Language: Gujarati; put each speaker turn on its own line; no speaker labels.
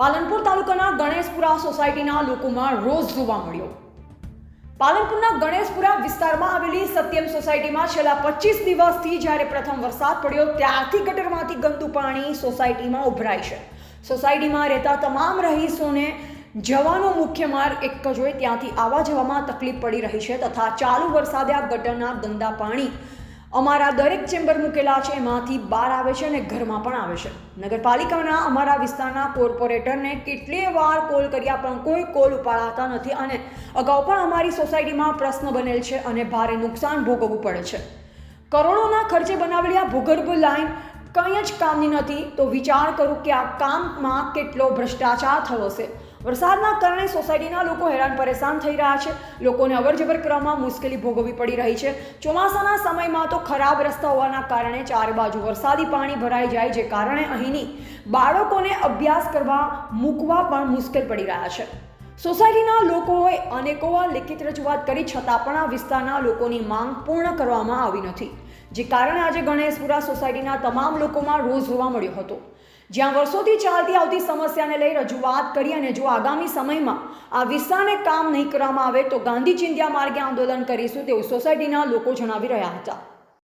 પાલનપુર તાલુકાના ગણેશપુરા સોસાયટીના લોકોમાં રોષ જોવા મળ્યો. પાલનપુરના ગણેશપુરા વિસ્તારમાં આવેલી સત્યમ સોસાયટીમાં છેલ્લા પચીસ દિવસથી જ્યારે પ્રથમ વરસાદ પડ્યો, ત્યારથી ગટરમાંથી ગંદુ પાણી સોસાયટીમાં ઉભરાય છે. સોસાયટીમાં રહેતા તમામ રહીશોને જવાનો મુખ્ય માર્ગ એક જ હોય, ત્યાંથી આવવા જવામાં તકલીફ પડી રહી છે તથા ચાલુ વરસાદે આ ગટરના ગંદા પાણી અમારા દરેક ચેમ્બર મૂકેલા છે, એમાંથી બહાર આવે છે અને ઘરમાં પણ આવે છે. નગરપાલિકાના અમારા વિસ્તારના કોર્પોરેટરને કેટલી વાર કોલ કર્યા પણ કોઈ કોલ ઉપાડાતા નથી અને અગાઉ પણ અમારી સોસાયટીમાં પ્રશ્ન બનેલ છે અને ભારે નુકસાન ભોગવવું પડે છે. કરોડોના ખર્ચે બનાવેલી આ ભૂગર્ભ લાઈન કંઈ જ કામની નથી, તો વિચાર કરું કે આ કામમાં કેટલો ભ્રષ્ટાચાર થયો હશે. વરસાદના કારણે સોસાયટીના લોકો હેરાન પરેશાન થઈ રહ્યા છે. લોકોને અવરજવર કરવામાં મુશ્કેલી ભોગવવી પડી રહી છે. ચોમાસાના સમયમાં તો ખરાબ રસ્તા હોવાના કારણે ચારે બાજુ વરસાદી પાણી ભરાઈ જાય જે કારણે અહીંની બાળકોને અભ્યાસ કરવા મૂકવા પણ મુશ્કેલ પડી રહ્યા છે. સોસાયટીના લોકોએ અનેકો લેખિત લિખિત રજૂઆત કરી છતાં પણ આ વિસ્તારના લોકોની માંગ પૂર્ણ કરવામાં આવી નથી. જે કારણે આજે ગણેશપુરા સોસાયટીના તમામ લોકોમાં રોષ જોવા મળ્યો હતો. જ્યાં વર્ષોથી ચાલતી આવતી સમસ્યાને લઈ રજૂઆત કરી અને જો આગામી સમયમાં આ વિસ્તારને કામ નહીં કરવામાં આવે તો ગાંધી ચિંધ્યા માર્ગે આંદોલન કરીશું તેવું સોસાયટીના લોકો જણાવી રહ્યા હતા.